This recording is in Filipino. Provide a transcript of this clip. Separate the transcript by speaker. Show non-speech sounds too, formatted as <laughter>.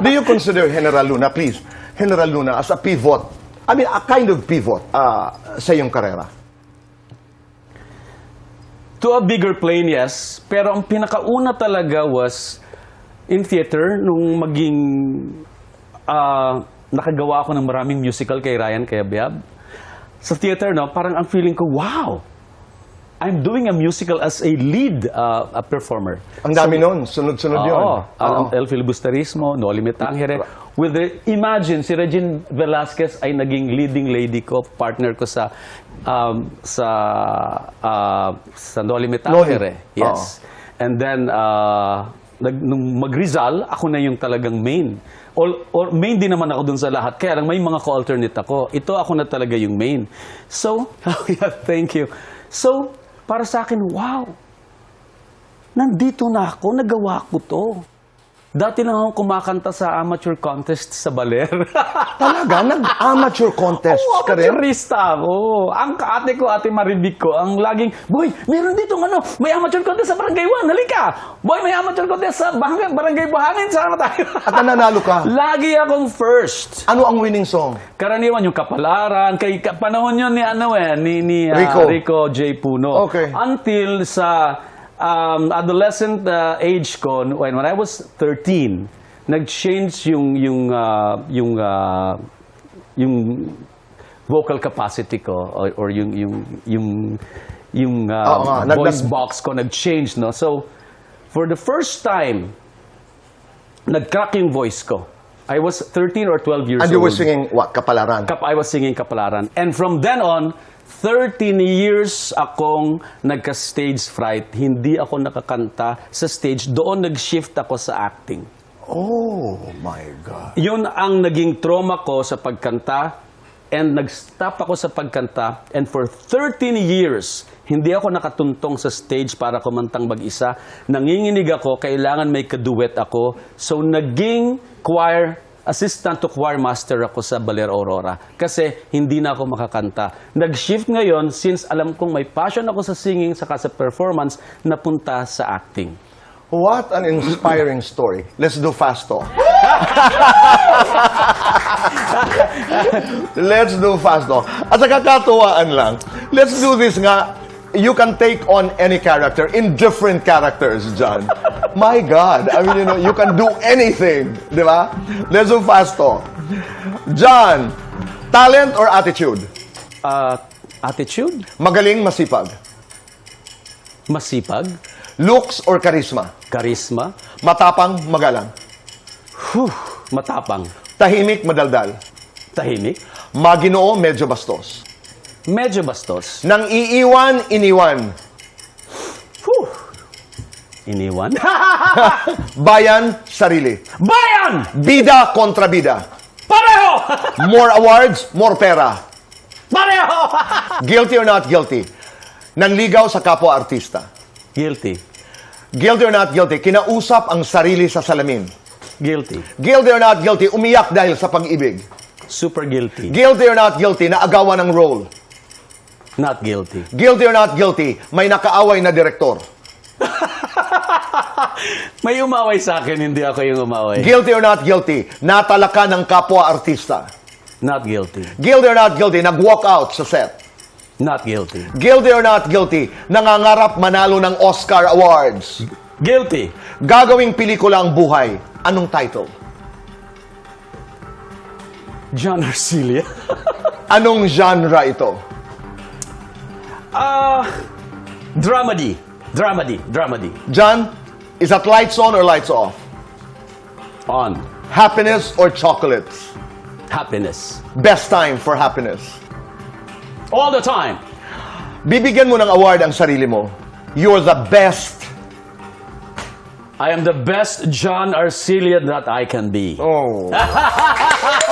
Speaker 1: Do you consider General Luna, please, General Luna as a pivot, I mean, a kind of pivot uh, sa iyong karera?
Speaker 2: To a bigger plane, yes. Pero ang pinakauna talaga was in theater, nung maging ah, nakagawa ako ng maraming musical kay Ryan Kayabyab. Sa theater, no, parang ang feeling ko, wow! I'm doing a musical as a lead ah, a performer.
Speaker 1: Ang dami nun, sunod-sunod yun.
Speaker 2: Oo. Ang El Filibusterismo, No Limit Tangere. With the, imagine, si Regine Velasquez ay naging leading lady ko, partner ko sa um, sa uh, sa No Limit
Speaker 1: No
Speaker 2: Tangere. Yes. And then, uh, nag, nung mag-Rizal, ako na yung talagang main. Or, or main din naman ako dun sa lahat. Kaya lang may mga co-alternate ako. Ito ako na talaga yung main. So, <laughs> yeah, thank you. So, para sa akin, wow, nandito na ako, nagawa ko to. Dati lang ako kumakanta sa amateur contest sa Baler. <laughs>
Speaker 1: Talaga? Nag-amateur contest
Speaker 2: Oo,
Speaker 1: ka rin?
Speaker 2: amateurista ako. Ang ate ko, ate Maribik ko, ang laging, Boy, meron dito ano, may amateur contest sa Barangay 1, halika! Boy, may amateur contest sa Barangay, Barangay Buhangin, sama tayo. <laughs>
Speaker 1: At nananalo ka?
Speaker 2: Lagi akong first.
Speaker 1: Ano ang winning song?
Speaker 2: Karaniwan yung kapalaran, kay ka- panahon yun ni ano eh, ni, ni ah,
Speaker 1: Rico.
Speaker 2: Rico J. Puno.
Speaker 1: Okay.
Speaker 2: Until sa um, adolescent uh, age ko, when, when I was 13, nag-change yung yung ah, yung ah, yung vocal capacity ko or, or yung yung yung yung ah,
Speaker 1: Oo nga, nag-
Speaker 2: voice
Speaker 1: nag-
Speaker 2: box ko nag-change no. So for the first time nag-crack yung voice ko. I was 13 or 12 years
Speaker 1: And
Speaker 2: old.
Speaker 1: you were singing, what, Kapalaran?
Speaker 2: Kap I was singing Kapalaran. And from then on, 13 years akong nagka-stage fright. Hindi ako nakakanta sa stage. Doon nag-shift ako sa acting.
Speaker 1: Oh, my God.
Speaker 2: Yun ang naging trauma ko sa pagkanta. And nag-stop ako sa pagkanta. And for 13 years, hindi ako nakatuntong sa stage para kumantang mag-isa. Nanginginig ako, kailangan may kaduet ako. So naging choir assistant to choir master ako sa Baler Aurora kasi hindi na ako makakanta. Nag-shift ngayon since alam kong may passion ako sa singing saka sa performance napunta sa acting.
Speaker 1: What an inspiring story. Let's do fast talk. <laughs> Let's do fast talk. At sa kakatuwaan lang, let's do this nga. You can take on any character in different characters, John. <laughs> My God. I mean, you know, you can do anything. Di ba? Let's do fast talk. John, talent or attitude?
Speaker 2: Uh, attitude?
Speaker 1: Magaling, masipag.
Speaker 2: Masipag?
Speaker 1: Looks or charisma?
Speaker 2: Karisma?
Speaker 1: Matapang, magalang.
Speaker 2: Whew, matapang.
Speaker 1: Tahimik, madaldal.
Speaker 2: Tahimik?
Speaker 1: Maginoo, medyo bastos.
Speaker 2: Medyo bastos.
Speaker 1: Nang iiwan, iniwan.
Speaker 2: Whew. Iniwan? <laughs>
Speaker 1: Bayan, sarili.
Speaker 2: Bayan!
Speaker 1: Bida kontra bida.
Speaker 2: Pareho! <laughs>
Speaker 1: More awards, more pera.
Speaker 2: Pareho! <laughs>
Speaker 1: Guilty or not guilty? Nanligaw sa kapwa-artista.
Speaker 2: Guilty.
Speaker 1: Guilty or not guilty? Kinausap ang sarili sa salamin.
Speaker 2: Guilty.
Speaker 1: Guilty or not guilty? Umiyak dahil sa pag-ibig.
Speaker 2: Super guilty.
Speaker 1: Guilty or not guilty? Naagawan ng role.
Speaker 2: Not guilty.
Speaker 1: Guilty or not guilty? May nakaaway na direktor. <laughs>
Speaker 2: May umaway sa akin, hindi ako yung umaway.
Speaker 1: Guilty or not guilty? Natalaka ng kapwa-artista.
Speaker 2: Not guilty.
Speaker 1: Guilty or not guilty? Nag-walk out sa set.
Speaker 2: Not guilty.
Speaker 1: Guilty or not guilty, nangangarap manalo ng Oscar Awards.
Speaker 2: Guilty.
Speaker 1: Gagawing pelikula ang buhay. Anong title?
Speaker 2: John Arcilia. <laughs>
Speaker 1: Anong genre ito?
Speaker 2: Ah, dramedy. Dramedy. Dramedy.
Speaker 1: John, is that lights on or lights off?
Speaker 2: On.
Speaker 1: Happiness or chocolates?
Speaker 2: Happiness.
Speaker 1: Best time for happiness.
Speaker 2: All the time.
Speaker 1: Bibigyan mo ng award ang sarili mo. You're the best.
Speaker 2: I am the best John Arcilia that I can be.
Speaker 1: Oh. <laughs>